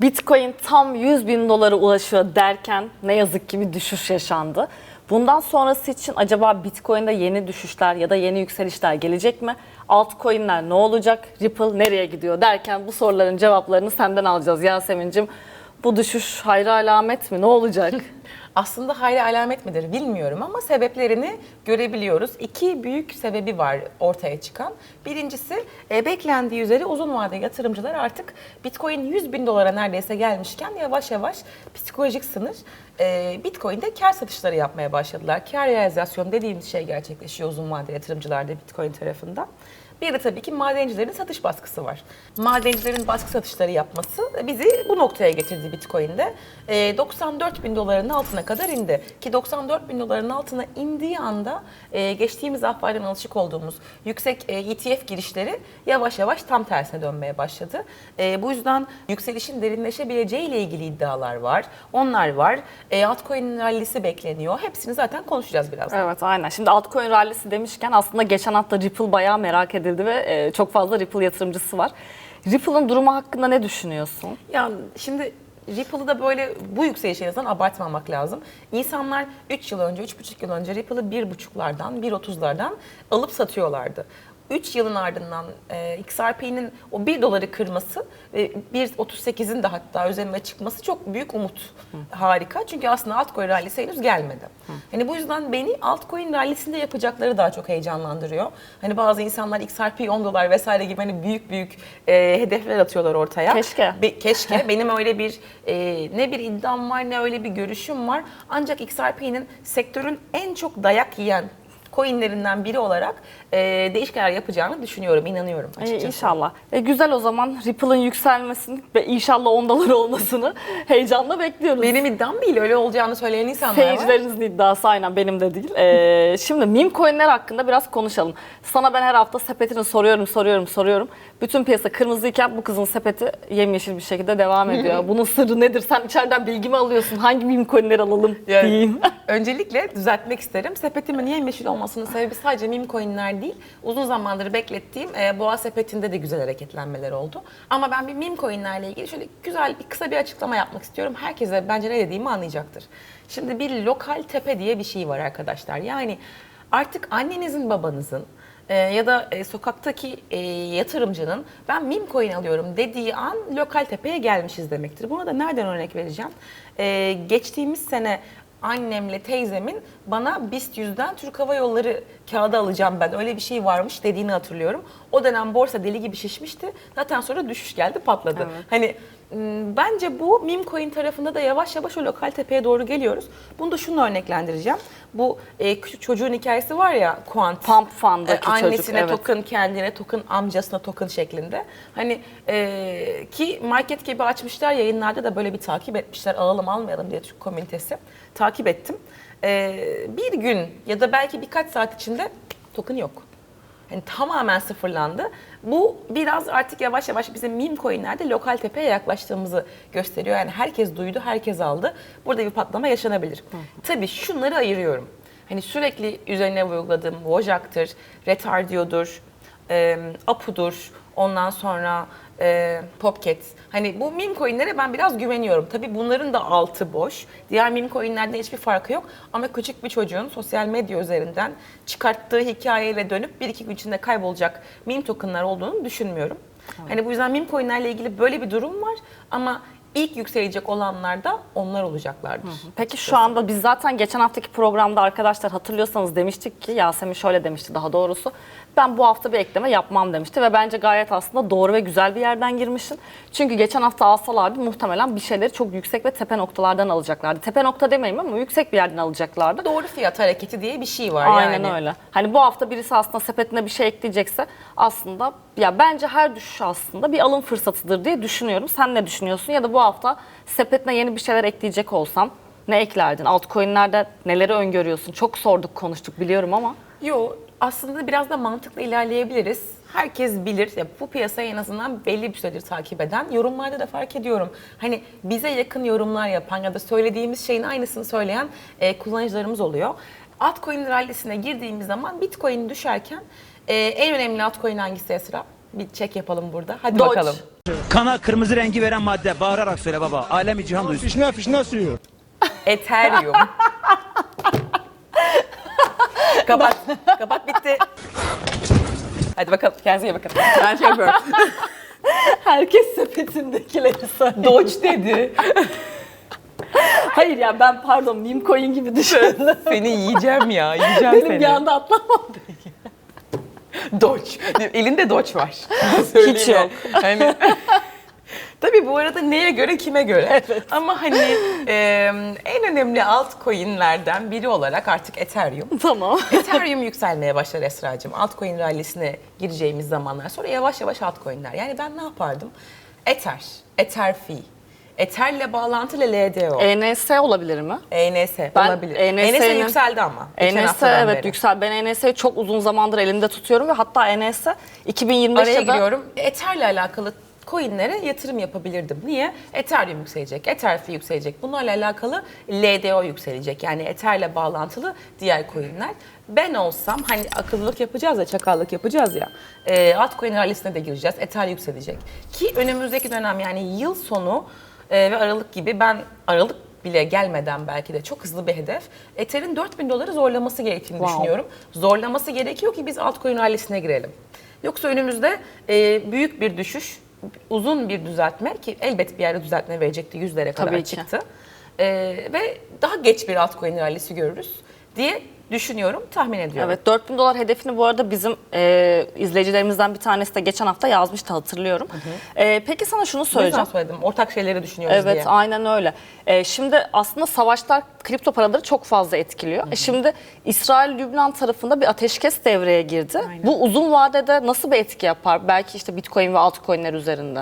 Bitcoin tam 100 bin dolara ulaşıyor derken ne yazık ki bir düşüş yaşandı. Bundan sonrası için acaba Bitcoin'de yeni düşüşler ya da yeni yükselişler gelecek mi? Altcoin'ler ne olacak? Ripple nereye gidiyor derken bu soruların cevaplarını senden alacağız Yasemin'cim. Bu düşüş hayra alamet mi? Ne olacak? Aslında hayli alamet midir bilmiyorum ama sebeplerini görebiliyoruz. İki büyük sebebi var ortaya çıkan. Birincisi e, beklendiği üzere uzun vadeli yatırımcılar artık Bitcoin 100 bin dolara neredeyse gelmişken yavaş yavaş psikolojik sınır e, Bitcoin'de kar satışları yapmaya başladılar. Kar realizasyonu dediğimiz şey gerçekleşiyor uzun vadeli yatırımcılarda Bitcoin tarafından. Bir de tabii ki madencilerin satış baskısı var. Madencilerin baskı satışları yapması bizi bu noktaya getirdi Bitcoin'de. E, 94 bin doların altına kadar indi. Ki 94 bin doların altına indiği anda e, geçtiğimiz haftalardan alışık olduğumuz yüksek e, ETF girişleri yavaş yavaş tam tersine dönmeye başladı. E, bu yüzden yükselişin derinleşebileceği ile ilgili iddialar var. Onlar var. E, altcoin'in rallisi bekleniyor. Hepsini zaten konuşacağız biraz. Evet aynen. Şimdi altcoin rallisi demişken aslında geçen hafta Ripple bayağı merak edildi ve e, çok fazla Ripple yatırımcısı var. Ripple'ın durumu hakkında ne düşünüyorsun? Ya şimdi Ripple'ı da böyle bu yükseliş en azından abartmamak lazım. İnsanlar 3 yıl önce, 3,5 yıl önce Ripple'ı 1,5'lardan, 1,30'lardan alıp satıyorlardı. 3 yılın ardından e, XRP'nin o 1 doları kırması ve 1.38'in de hatta üzerine çıkması çok büyük umut. Harika. Çünkü aslında altcoin rallisi henüz gelmedi. Hani bu yüzden beni altcoin rallisinde yapacakları daha çok heyecanlandırıyor. Hani bazı insanlar XRP 10 dolar vesaire gibi hani büyük büyük e, hedefler atıyorlar ortaya. Keşke. Be- keşke. Benim öyle bir e, ne bir iddiam var ne öyle bir görüşüm var. Ancak XRP'nin sektörün en çok dayak yiyen coinlerinden biri olarak e, değişiklikler yapacağını düşünüyorum, inanıyorum E, açıkçası. inşallah. E, güzel o zaman Ripple'ın yükselmesini ve inşallah 10 dolar olmasını heyecanla bekliyoruz. Benim iddiam değil, öyle olacağını söyleyen insanlar var. Seyircilerinizin iddiası aynen benim de değil. Ee, şimdi meme coinler hakkında biraz konuşalım. Sana ben her hafta sepetini soruyorum, soruyorum, soruyorum. Bütün piyasa kırmızıyken bu kızın sepeti yemyeşil bir şekilde devam ediyor. Bunun sırrı nedir? Sen içeriden bilgi mi alıyorsun? Hangi meme coinleri alalım Yani diyeyim. Öncelikle düzeltmek isterim. Sepetimin yemyeşil olmasının sebebi sadece meme coinler değil. Uzun zamandır beklettiğim e, boğa sepetinde de güzel hareketlenmeler oldu. Ama ben bir meme coinlerle ilgili şöyle güzel bir kısa bir açıklama yapmak istiyorum. Herkese bence ne dediğimi anlayacaktır. Şimdi bir lokal tepe diye bir şey var arkadaşlar. Yani artık annenizin babanızın e, ya da e, sokaktaki e, yatırımcının ben meme coin alıyorum dediği an lokal tepeye gelmişiz demektir. Buna da nereden örnek vereceğim? Geçtiğimiz sene annemle teyzemin bana BIST yüzden Türk Hava Yolları kağıdı alacağım ben öyle bir şey varmış dediğini hatırlıyorum. O dönem borsa deli gibi şişmişti. Zaten sonra düşüş geldi patladı. Evet. Hani bence bu meme coin tarafında da yavaş yavaş o lokal tepeye doğru geliyoruz. Bunu da şununla örneklendireceğim. Bu e, küçük çocuğun hikayesi var ya Quant. Pump Fund'daki E, çocuk, Annesine evet. token, kendine token, amcasına token şeklinde. Hani e, ki market gibi açmışlar yayınlarda da böyle bir takip etmişler. Alalım almayalım diye Türk komünitesi. Takip ettim. E, bir gün ya da belki birkaç saat içinde token yok. Yani tamamen sıfırlandı. Bu biraz artık yavaş yavaş bizim meme coinlerde lokal tepeye yaklaştığımızı gösteriyor. Yani herkes duydu, herkes aldı. Burada bir patlama yaşanabilir. Tabii şunları ayırıyorum. Hani sürekli üzerine vurguladığım Wojak'tır, Retardio'dur, e, Apu'dur, ondan sonra e, Popcat. Hani bu meme coinlere ben biraz güveniyorum. Tabii bunların da altı boş. Diğer meme coinlerden hiçbir farkı yok. Ama küçük bir çocuğun sosyal medya üzerinden çıkarttığı hikayeyle dönüp bir iki gün içinde kaybolacak meme tokenlar olduğunu düşünmüyorum. Hani bu yüzden meme coinlerle ilgili böyle bir durum var. Ama ilk yükselecek olanlar da onlar olacaklardır. Peki şu anda biz zaten geçen haftaki programda arkadaşlar hatırlıyorsanız demiştik ki Yasemin şöyle demişti daha doğrusu. Ben bu hafta bir ekleme yapmam demişti ve bence gayet aslında doğru ve güzel bir yerden girmişsin. Çünkü geçen hafta Asal abi muhtemelen bir şeyleri çok yüksek ve tepe noktalardan alacaklardı. Tepe nokta demeyeyim ama yüksek bir yerden alacaklardı. Doğru fiyat hareketi diye bir şey var Aynen yani. öyle. Hani bu hafta birisi aslında sepetine bir şey ekleyecekse aslında ya bence her düşüş aslında bir alım fırsatıdır diye düşünüyorum. Sen ne düşünüyorsun? Ya da bu hafta sepetine yeni bir şeyler ekleyecek olsan ne eklerdin? Altcoin'lerde neleri öngörüyorsun? Çok sorduk, konuştuk biliyorum ama. Yo aslında biraz da mantıklı ilerleyebiliriz. Herkes bilir, ya bu piyasayı en azından belli bir süredir takip eden, yorumlarda da fark ediyorum. Hani bize yakın yorumlar yapan ya da söylediğimiz şeyin aynısını söyleyen e, kullanıcılarımız oluyor. Altcoin rallisine girdiğimiz zaman Bitcoin düşerken e, en önemli altcoin hangisi Esra? Bir çek yapalım burada. Hadi Dodge. bakalım. Kana kırmızı rengi veren madde. Bağırarak söyle baba. Alemi cihan duysun. Fişne fişne suyu. Ethereum. kapat. Kapat bitti. Hadi bakalım. Kendinize iyi bakın. Ben şey yapıyorum. Herkes sepetindekileri söylüyor. Doge dedi. Hayır ya ben pardon meme coin gibi düşündüm. Seni yiyeceğim ya. Yiyeceğim Benim seni. bir anda atlamadı. Doge. Elinde Doge var. Hiç yok. Hani... Tabii bu arada neye göre kime göre. Ama hani e, en önemli altcoin'lerden biri olarak artık Ethereum. tamam. Ethereum yükselmeye başlar Esra'cığım. Altcoin rallisine gireceğimiz zamanlar sonra yavaş yavaş altcoin'ler. Yani ben ne yapardım? Ether, Ether Fee, Ether'le bağlantılı LDO, ENS E olabilir mi? ENS Ben E olabilir. ENS ENS yükseldi ama. geçen ENS evet beri. yüksel. Ben ENS'yi çok uzun zamandır elimde tutuyorum ve hatta ENS 2025'te Araya de giriyorum. Ether'le alakalı coinlere yatırım yapabilirdim. Niye? Ethereum yükselecek, Ether fee yükselecek. Bunlarla alakalı LDO yükselecek. Yani Ether'le bağlantılı diğer coinler. Ben olsam hani akıllılık yapacağız ya, çakallık yapacağız ya. E, altcoin rallisine de gireceğiz. Ether yükselecek. Ki önümüzdeki dönem yani yıl sonu e, ve Aralık gibi ben Aralık bile gelmeden belki de çok hızlı bir hedef. Ether'in 4000 doları zorlaması gerektiğini Wow. düşünüyorum. Zorlaması gerekiyor ki biz altcoin rallisine girelim. Yoksa önümüzde e, büyük bir düşüş, uzun bir düzeltme ki elbet bir yerde düzeltme verecekti yüzlere kadar Tabii ki. çıktı. E, ve daha geç bir altcoin rallisi görürüz diye düşünüyorum, tahmin ediyorum. Evet 4000 dolar hedefini bu arada bizim e, izleyicilerimizden bir tanesi de geçen hafta yazmıştı hatırlıyorum. E, peki sana şunu söyleyeceğim. söyledim, ortak şeyleri düşünüyoruz Evet diye. aynen öyle. E, şimdi aslında savaşlar kripto paraları çok fazla etkiliyor. E, şimdi İsrail-Lübnan tarafında bir ateşkes devreye girdi. Bu uzun vadede nasıl bir etki yapar? Belki işte bitcoin ve altcoin'ler üzerinde.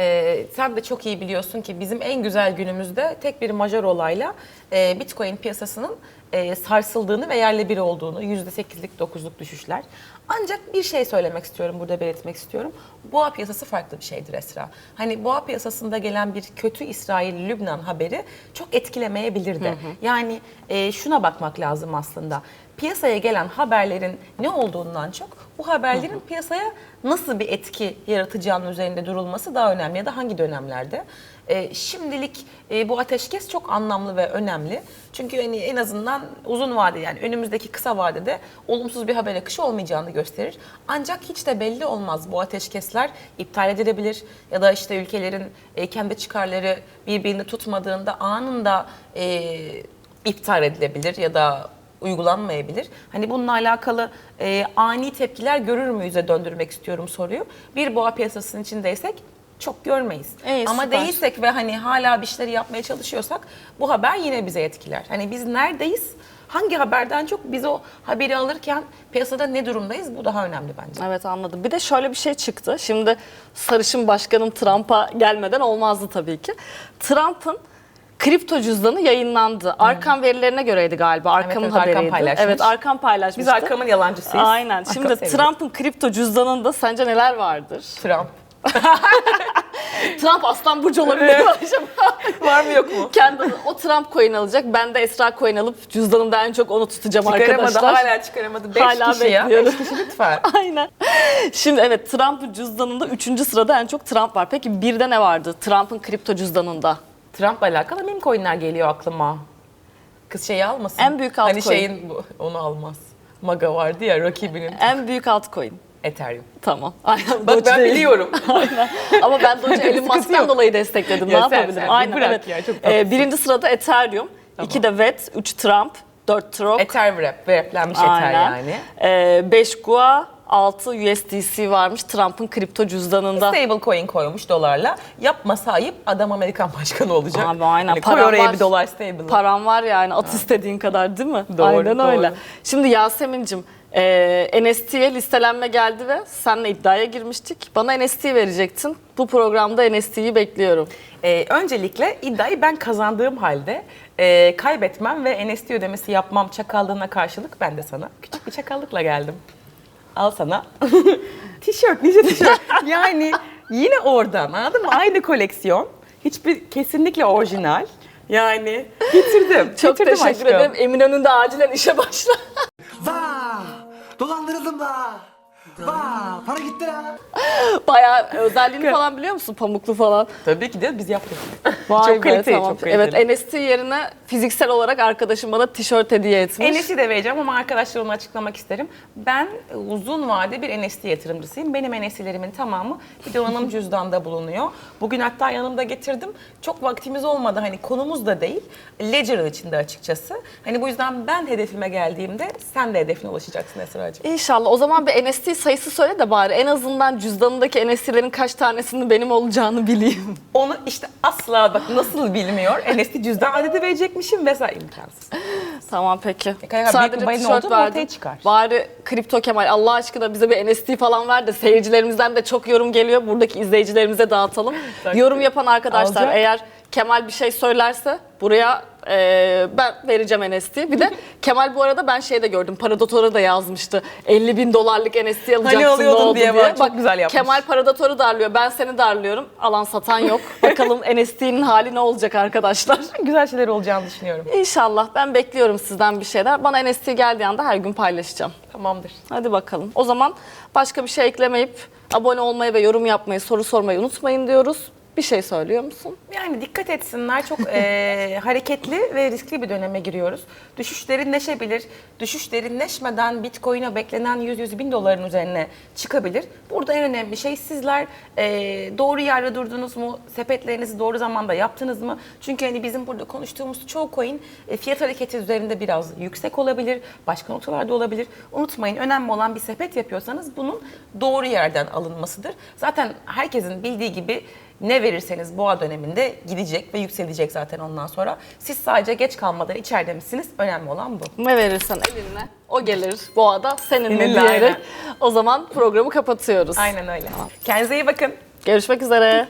Ee, sen de çok iyi biliyorsun ki bizim en güzel günümüzde tek bir majör olayla e, Bitcoin piyasasının e, sarsıldığını ve yerle bir olduğunu, %8'lik 9'luk düşüşler. Ancak bir şey söylemek istiyorum, burada belirtmek istiyorum. Boğa piyasası farklı bir şeydir Esra. Hani boğa piyasasında gelen bir kötü İsrail-Lübnan haberi çok etkilemeyebilir de. Yani e, şuna bakmak lazım aslında. Piyasaya gelen haberlerin ne olduğundan çok bu haberlerin piyasaya nasıl bir etki yaratacağının üzerinde durulması daha önemli ya da hangi dönemlerde. Ee, şimdilik e, bu ateşkes çok anlamlı ve önemli. Çünkü hani en azından uzun vade yani önümüzdeki kısa vadede olumsuz bir haber akışı olmayacağını gösterir. Ancak hiç de belli olmaz bu ateşkesler iptal edilebilir ya da işte ülkelerin e, kendi çıkarları birbirini tutmadığında anında e, iptal edilebilir ya da uygulanmayabilir. Hani bununla alakalı e, ani tepkiler görür müyüze döndürmek istiyorum soruyu. Bir boğa piyasasının içindeysek çok görmeyiz. İyi, Ama süper. değilsek ve hani hala bir şeyleri yapmaya çalışıyorsak bu haber yine bize etkiler. Hani biz neredeyiz? Hangi haberden çok biz o haberi alırken piyasada ne durumdayız? Bu daha önemli bence. Evet anladım. Bir de şöyle bir şey çıktı. Şimdi sarışın başkanın Trump'a gelmeden olmazdı tabii ki. Trump'ın kripto cüzdanı yayınlandı. Arkam verilerine göreydi galiba. Arkam'ın evet, Arkam haberiydi. paylaşmış. Evet Arkam paylaşmıştı. Biz arkamın yalancısıyız. Aynen. Arkam Şimdi. Trump'ın kripto cüzdanında sence neler vardır? Trump. Trump aslan burcu olabilir mi acaba? Var mı yok mu? Kendi o Trump coin alacak. Ben de Esra coin alıp cüzdanımda en çok onu tutacağım Çıkaramadı, arkadaşlar. hala çıkaramadı. 5 Hala kişi ya. bekliyorum. 5 kişi lütfen. Aynen. Şimdi evet Trump'ın cüzdanında 3. sırada en çok Trump var. Peki birde ne vardı Trump'ın kripto cüzdanında? Trump'la alakalı meme coinler geliyor aklıma. Kız şeyi almasın. En büyük Hani altcoin. şeyin bu, onu almaz. Maga vardı ya rakibinin. En büyük altcoin. Ethereum. Tamam. Aynen. Bak Doge ben değil. biliyorum. Aynen. Ama ben Doge'u Elon Musk'tan dolayı destekledim. Ya ne sen- yapabilirim? sen Aynen bırak evet. ya, çok Ee, birinci sırada Ethereum, iki de VET, üç Trump, dört Trok. Ether wrap, wraplenmiş Ether yani. Ee, beş Gua, 6 USDC varmış Trump'ın kripto cüzdanında. Stable coin koymuş dolarla. Yapmasa ayıp adam Amerikan başkanı olacak. Abi aynen. Hani koy Param oraya var. bir dolar stable. Param var yani at istediğin kadar değil mi? Doğru, Aynen doğru. öyle. Şimdi Yasemin'cim e, NST'ye listelenme geldi ve seninle iddiaya girmiştik. Bana NFT verecektin. Bu programda NST'yi bekliyorum. Ee, öncelikle iddiayı ben kazandığım halde e, kaybetmem ve NFT ödemesi yapmam çakallığına karşılık ben de sana küçük bir çakallıkla geldim. Al sana. tişört, nice tişört. yani yine oradan anladın mı? Aynı koleksiyon. Hiçbir kesinlikle orijinal. Yani getirdim. Çok getirdim teşekkür aşkım. ederim. Eminönü'nde acilen işe başla. Vaa! Dolandırıldım da. Vaa para gitti ha. Bayağı özelliğini falan biliyor musun? Pamuklu falan. Tabii ki de biz yaptık. Vay çok be, kaliteli, tamam. çok kaliteli. Evet NFT yerine fiziksel olarak arkadaşım bana tişört hediye etmiş. NFT de vereceğim ama arkadaşlar onu açıklamak isterim. Ben uzun vade bir NFT yatırımcısıyım. Benim NFT'lerimin tamamı bir donanım cüzdanda bulunuyor. Bugün hatta yanımda getirdim. Çok vaktimiz olmadı hani konumuz da değil. Ledger'ın içinde açıkçası. Hani bu yüzden ben hedefime geldiğimde sen de hedefine ulaşacaksın Esra'cığım. İnşallah. O zaman bir NFT sayısı söyle de bari en azından cüzdanındaki NFT'lerin kaç tanesinin benim olacağını bileyim. Onu işte asla bak nasıl bilmiyor. NFT cüzdan adedi verecekmişim vesaire imkansız. tamam peki. Büyük bir balina oldu mu ortaya çıkar. Bari Kripto Kemal Allah aşkına bize bir NFT falan ver de seyircilerimizden de çok yorum geliyor. Buradaki izleyicilerimize dağıtalım. yorum yapan arkadaşlar Alacak. eğer Kemal bir şey söylerse buraya e, ben vereceğim NFT. Bir de Kemal bu arada ben şeyde gördüm. Paradator'a da yazmıştı. 50 bin dolarlık NFT alacaksın ne alıyordun oldu diye bak, çok güzel yapmış. Kemal Paradator'u darlıyor. Ben seni darlıyorum. Alan satan yok. Bakalım NFT'nin hali ne olacak arkadaşlar. Güzel şeyler olacağını düşünüyorum. İnşallah ben bekliyorum sizden bir şeyler. Bana NFT geldiği anda her gün paylaşacağım. Tamamdır. Hadi bakalım. O zaman başka bir şey eklemeyip abone olmayı ve yorum yapmayı, soru sormayı unutmayın diyoruz. Bir şey söylüyor musun? Yani dikkat etsinler. Çok eee, hareketli ve riskli bir döneme giriyoruz. Düşüş derinleşebilir. Düşüş derinleşmeden Bitcoin'e beklenen 100-100 bin doların üzerine çıkabilir. Burada en önemli şey sizler eee, doğru yerde durdunuz mu? Sepetlerinizi doğru zamanda yaptınız mı? Çünkü hani bizim burada konuştuğumuz çoğu coin e, fiyat hareketi üzerinde biraz yüksek olabilir. Başka noktalarda olabilir. Unutmayın önemli olan bir sepet yapıyorsanız bunun doğru yerden alınmasıdır. Zaten herkesin bildiği gibi ne verirseniz boğa döneminde gidecek ve yükselecek zaten ondan sonra. Siz sadece geç kalmadan içeride misiniz? Önemli olan bu. Ne verirsen eline o gelir boğada seninle Seninle, diyerek. aynen. O zaman programı kapatıyoruz. Aynen öyle. Kendinize iyi bakın. Görüşmek üzere.